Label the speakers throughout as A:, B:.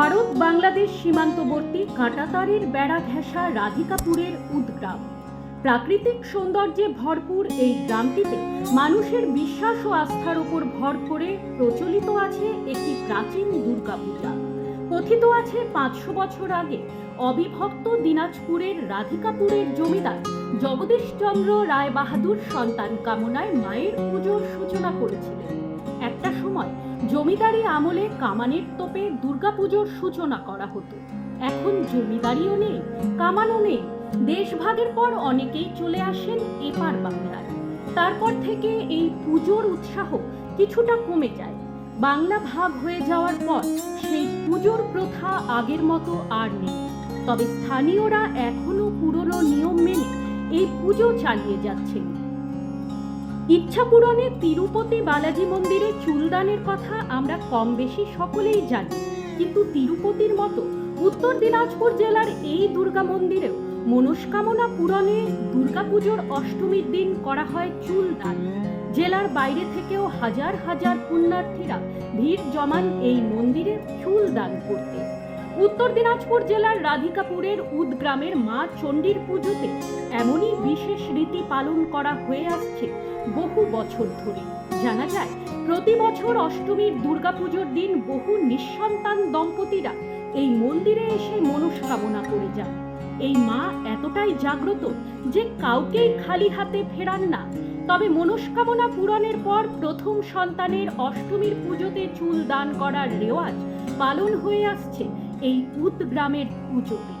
A: ভারত বাংলাদেশ সীমান্তবর্তী কাঁটাতারের বেড়া ঘেঁষা রাধিকাপুরের উদ্গ্রাম। প্রাকৃতিক সৌন্দর্যে ভরপুর এই গ্রামটিতে মানুষের বিশ্বাস ও আস্থার উপর ভর করে প্রচলিত আছে একটি প্রাচীন দুর্গাপূজা। কথিত আছে পাঁচশো বছর আগে অবিভক্ত দিনাজপুরের রাধিকাপুরের জমিদার জগদীশচন্দ্র রায় বাহাদুর সন্তান কামনায় মায়ের পুজোর সূচনা করেছিলেন। জমিদারি আমলে কামানের তোপে দুর্গাপুজোর সূচনা করা হতো। এখন জমিদারিও নেই, কামানও নেই। দেশভাগের পর অনেকেই চলে আসেন এপার বাংলায় তারপর থেকে এই পুজোর উৎসাহ কিছুটা কমে যায়। বাংলা ভাগ হয়ে যাওয়ার পর সেই পুজোর প্রথা আগের মতো আর নেই। তবে স্থানীয়রা এখনও পুরনো নিয়ম মেনে এই পুজো চালিয়ে যাচ্ছেন। ইচ্ছা পূরণে তিরুপতি বালাজি মন্দিরে চুলদানের কথা আমরা কম বেশি সকলেই জানি। কিন্তু তিরুপতির মতো উত্তর দিনাজপুর জেলার এই দুর্গা মন্দিরেও মনস্কামনা পূরণে দুর্গাপুজোর অষ্টমীর দিন করা হয় চুলদান। জেলার বাইরে থেকেও হাজার হাজার পুণ্যার্থীরা ভিড় জমান এই মন্দিরে চুলদান করতে। উত্তর দিনাজপুর জেলার রাধিকাপুরের উদগ্রামের মা চণ্ডীর পুজোতে এমনই বিশেষ রীতি পালন করা হয়ে আসছে বহু বছর ধরে। জানা যায়, প্রতি বছর অষ্টমীর দুর্গাপুজোর দিন বহু নিঃসন্তান দম্পতিরা এই মন্দিরে এসে মনস্কামনা করে যান। এই মা এতটাই জাগ্রত যে কাউকেই খালি হাতে ফেরান না। তবে মনস্কামনা পূরণের পর প্রথম সন্তানের অষ্টমীর পুজোতে চুল দান করার রেওয়াজ পালন হয়ে আসছে এই উদগ্রামের পুজোতে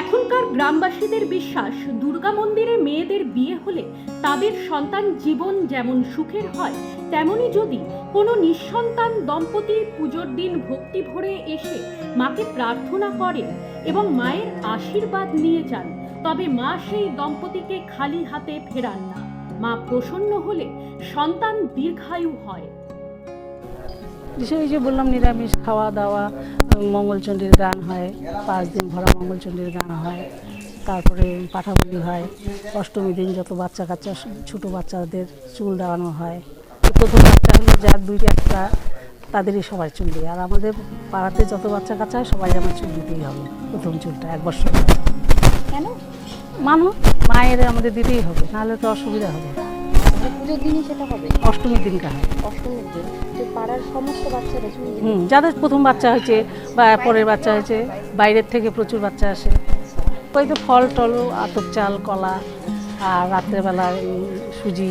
A: এখনকার গ্রামবাসীদের বিশ্বাস, দুর্গা মন্দিরে মেয়েদের বিয়ে হলে তাদের সন্তান জীবন যেমন সুখের হয়, তেমনি যদি কোনো নিঃসন্তান দম্পতি পুজোর দিন ভক্তি ভরে এসে মাকে প্রার্থনা করেন এবং মায়ের আশীর্বাদ নিয়ে যান, তবে মা সেই দম্পতিকে খালি হাতে ফেরান না। মা প্রসন্ন হলে সন্তান দীর্ঘায়ু হয়।
B: সে ওই যে বললাম নিরামিষ খাওয়া দাওয়া মঙ্গলচণ্ডীর গান হয় পাঁচ দিন ভরা মঙ্গলচণ্ডীর গান হয় তারপরে পাঠাবলি হয় অষ্টমী দিন যত বাচ্চা কাচ্চা ছোটো বাচ্চাদের চুল দেওয়ানো হয়। প্রথম বাচ্চা হলো যার দুই একটা তাদেরই সবাই চুল দিই আর আমাদের পাড়াতে যত বাচ্চা কাচ্চা হয় সবাই আমার চুল দিতেই হবে প্রথম চুলটা এক বছর।
C: কেন?
B: মানুষ মায়ের আমাদের দিতেই হবে নাহলে তো অসুবিধা হবে।
C: পুজোর দিনই সেটা হবে।
B: অষ্টমীর দিনটা হয়।
C: অষ্টমীর দিন। পাড়ার সমস্ত বাচ্চারা
B: হুম যাদের প্রথম বাচ্চা হয়েছে বা পরের বাচ্চা হয়েছে বাইরের থেকে প্রচুর বাচ্চা আসে। ওই তো ফল টল আতপ চাল কলা আর রাত্রেবেলা সুজি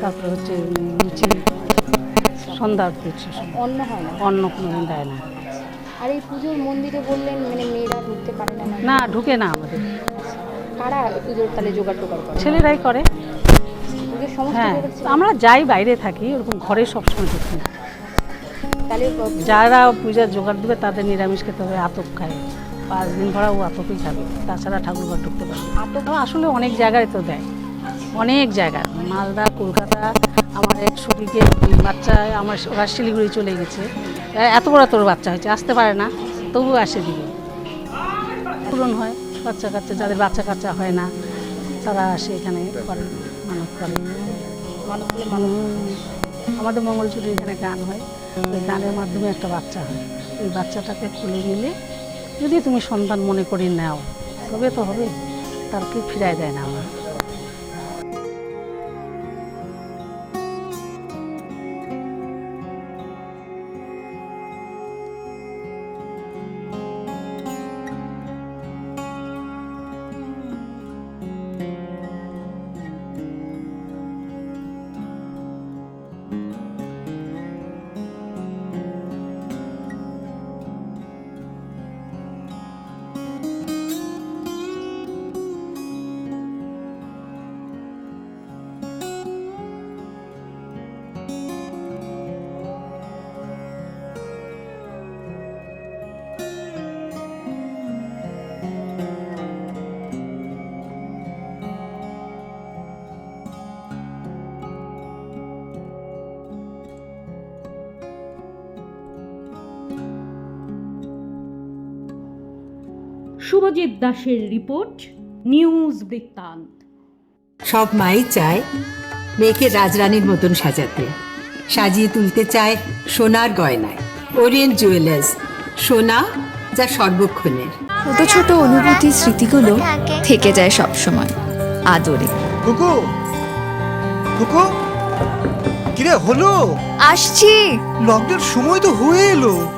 B: তারপরে হচ্ছে লুচি সন্ধ্যা দিচ্ছে
C: অন্ন হয় না।
B: অন্য কোনো দিন দেয় না।
C: আর এই পুজোর মন্দিরে বললেন মানে মেয়েরা ঢুকতে পারে না
B: না? ঢুকে না আমাদের।
C: কারা পুজোর তাহলে জোগাড় টোগাড় করে?
B: ছেলেরাই করে। হ্যাঁ আমরা যাই বাইরে থাকি ওরকম ঘরে সবসময় না। যারা পূজার জোগাড় দেবে তাদের নিরামিষ খেতে হবে আতপ খায়। পাঁচ দিন ভরা ও আতপই খাবে তাছাড়া ঠাকুরঘর ঢুকতে পারবে না।
C: আতপ
B: তো আসলে অনেক জায়গায় তো দেয়। অনেক জায়গায় মালদা কলকাতা আমার এক শরীরকে বাচ্চা আমার ওরা শিলিগুড়ি চলে গেছে। এত বড় তোর বাচ্চা হয়েছে আসতে পারে না তবু আসে দিবে। পূরণ হয় বাচ্চা কাচ্চা যাদের বাচ্চা কাচ্চা হয় না তারা আসে এখানে করে। মানত আমাদের মঙ্গলচুরি এখানে গান হয়। ওই গানের মাধ্যমে একটা বাচ্চা হয়। ওই বাচ্চাটাকে খুলে নিলে যদি তুমি সন্তান মনে করি নাও, তবে তো হবে। তার তারকে ফিরাই দেয় না আমার।
A: শুভজিৎ দাসের রিপোর্ট নিউজ বৃত্তান্ত।
D: সব মাই চায় মেয়েকে রাজরানীর মতন সাজাতে। সাজিয়ে তুলতে চায় সোনার গয়নায়। ওরিয়েন্ট জুয়েলার্স সোনা যা সর্বক্ষণের।
E: ছোট ছোট অনুভূতি স্মৃতিগুলো থেকে যায় সব সময় আদরে।
F: কুকু! কুকু! কিরে হলো?
E: আসছি।
F: লকডাউন সময় তো হয়ে এলো।